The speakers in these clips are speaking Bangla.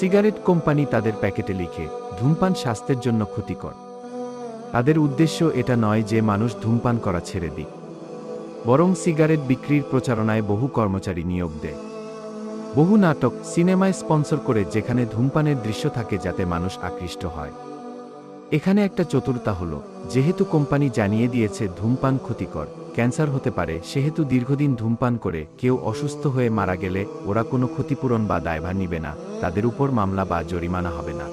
সিগারেট কোম্পানি তাদের প্যাকেটে লিখে, ধূমপান স্বাস্থ্যের জন্য ক্ষতিকর। তাদের উদ্দেশ্য এটা নয় যে মানুষ ধূমপান করা ছেড়ে দিক। বরং সিগারেট বিক্রির প্রচারণায় বহু কর্মচারী নিয়োগ দেয়। বহু নাটক, সিনেমায় স্পন্সর করে যেখানে ধূমপানের দৃশ্য থাকে যাতে মানুষ আকৃষ্ট হয়। এখানে একটা চতুরতা হলো, যেহেতু কোম্পানি জানিয়ে দিয়েছে ধূমপান ক্ষতিকর, ক্যান্সার হতে পারে, সেহেতু দীর্ঘদিন ধূমপান করে কেউ অসুস্থ হয়ে মারা গেলে ওরা কোনো ক্ষতিপূরণ বা দায়ভার নিবে না, তাদের উপর মামলা বা জরিমানা হবে না।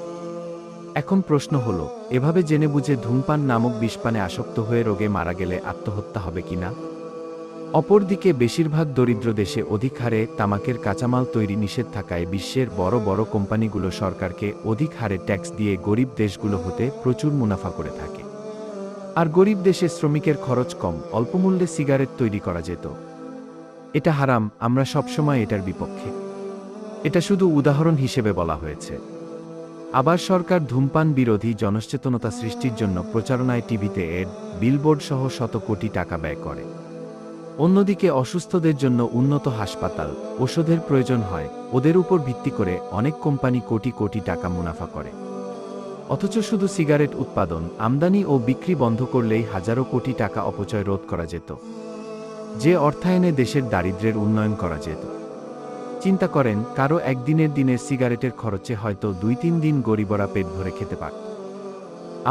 এখন প্রশ্ন হল, এভাবে জেনে বুঝে ধূমপান নামক বিষপানে আসক্ত হয়ে রোগে মারা গেলে আত্মহত্যা হবে কিনা? অপরদিকে বেশিরভাগ দরিদ্র দেশে অধিক হারে তামাকের কাঁচামাল তৈরি নিষেধ থাকায় বিশ্বের বড় বড় কোম্পানিগুলো সরকারকে অধিক হারে ট্যাক্স দিয়ে গরিব দেশগুলো হতে প্রচুর মুনাফা করে থাকে। আর গরিব দেশে শ্রমিকের খরচ কম অল্পমূল্যে সিগারেট তৈরি করা যেত। এটা হারাম, আমরা সবসময় এটার বিপক্ষে। এটা শুধু উদাহরণ হিসেবে বলা হয়েছে। আবার সরকার ধূমপান বিরোধী জনসচেতনতা সৃষ্টির জন্য প্রচারণায় টিভিতে এড বিলবোর্ড সহ শত কোটি টাকা ব্যয় করে। অন্যদিকে অসুস্থদের জন্য উন্নত হাসপাতাল ওষুধের প্রয়োজন হয়, ওদের উপর ভিত্তি করে অনেক কোম্পানি কোটি কোটি টাকা মুনাফা করে। অথচ শুধু সিগারেট উৎপাদন, আমদানি ও বিক্রি বন্ধ করলেই হাজারো কোটি টাকা অপচয় রোধ করা যেত। যে অর্থায়নে দেশের দারিদ্র্যের উন্নয়ন করা যেত। চিন্তা করেন, কারও একদিনের দিনের সিগারেটের খরচে হয়তো দুই তিন দিন গরিবরা পেট ভরে খেতে পারত।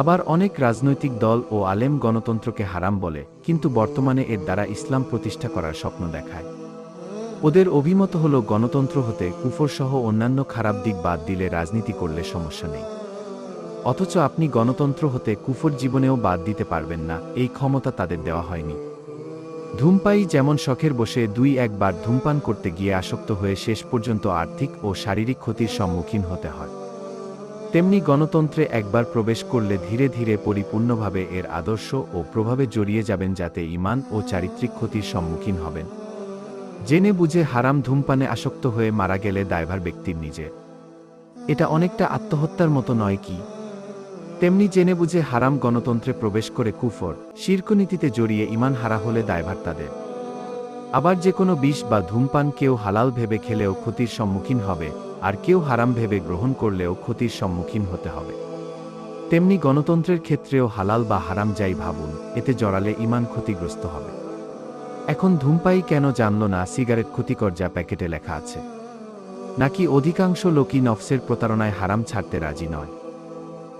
আবার অনেক রাজনৈতিক দল ও আলেম গণতন্ত্রকে হারাম বলে, কিন্তু বর্তমানে এর দ্বারা ইসলাম প্রতিষ্ঠা করার স্বপ্ন দেখায়। ওদের অভিমত হল গণতন্ত্র হতে কুফর সহ অন্যান্য খারাপ দিক বাদ দিলে রাজনীতি করলে সমস্যা নেই। অথচ আপনি গণতন্ত্র হতে কুফর জীবনেও বাদ দিতে পারবেন না, এই ক্ষমতা তাদের দেওয়া হয়নি। ধূমপাই যেমন শখের বসে দুই একবার ধূমপান করতে গিয়ে আসক্ত হয়ে শেষ পর্যন্ত আর্থিক ও শারীরিক ক্ষতির সম্মুখীন হতে হয়। তেমনি গণতন্ত্রে একবার প্রবেশ করলে ধীরে ধীরে পরিপূর্ণভাবে এর আদর্শ ও প্রভাবে জড়িয়ে যাবেন যাতে ইমান ও চারিত্রিক ক্ষতির সম্মুখীন হবেন। জেনে বুঝে হারাম ধূমপানে আসক্ত হয়ে মারা গেলে দায়ভার ব্যক্তির নিজে এটা অনেকটা আত্মহত্যার মতো নয় কি? তেমনি জেনে বুঝে হারাম গণতন্ত্রে প্রবেশ করে কুফর, শির্কনীতিতে জড়িয়ে ইমান হারা হলে দায়ভার তাদের। আবার যে কোনো বিষ বা ধূমপান কেউ হালাল ভেবে খেলেও ক্ষতির সম্মুখীন হবে আর কেউ হারাম ভেবে গ্রহণ করলেও ক্ষতির সম্মুখীন হতে হবে। তেমনি গণতন্ত্রের ক্ষেত্রেও হালাল বা হারাম যাই ভাবুন, এতে জড়ালে ইমান ক্ষতিগ্রস্ত হবে। এখন ধূমপাই কেন জানল না সিগারেট ক্ষতিকর যা প্যাকেটে লেখা আছে? নাকি অধিকাংশ লোকই নফসের প্রতারণায় হারাম ছাড়তে রাজি নয়?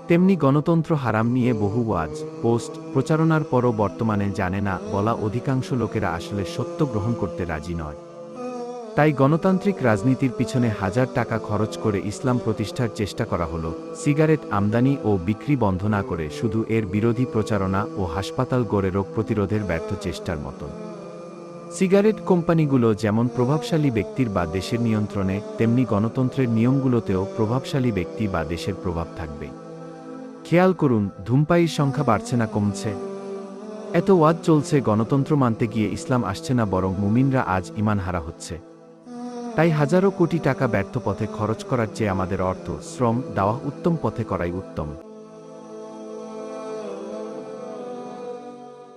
তেমনি গণতন্ত্র হারাম নিয়ে বহু ওয়াজ, পোস্ট, প্রচারণার পরও বর্তমানে জানে না বলা অধিকাংশ লোকেরা আসলে সত্য গ্রহণ করতে রাজি নয়। তাই গণতান্ত্রিক রাজনীতির পিছনে হাজার টাকা খরচ করে ইসলাম প্রতিষ্ঠার চেষ্টা করা হলো, সিগারেট আমদানি ও বিক্রি বন্ধ না করে শুধু এর বিরোধী প্রচারণা ও হাসপাতাল গড়ে রোগ প্রতিরোধের ব্যর্থ চেষ্টার মতন। সিগারেট কোম্পানিগুলো যেমন প্রভাবশালী ব্যক্তির বা দেশের নিয়ন্ত্রণে, তেমনি গণতন্ত্রের নিয়মগুলোতেও প্রভাবশালী ব্যক্তি বা দেশের প্রভাব থাকবে। খেয়াল করুন, ধূমপায়ীর সংখ্যা বাড়ছে না কমছে। এত ওয়াদ চলছে গণতন্ত্র মানতে গিয়ে ইসলাম আসছে না বরং মুমিনরা আজ ইমান হারা হচ্ছে। তাই হাজারো কোটি টাকা ব্যর্থ পথে খরচ করার চেয়ে আমাদের অর্থ, শ্রম দেওয়া উত্তম পথে করাই উত্তম।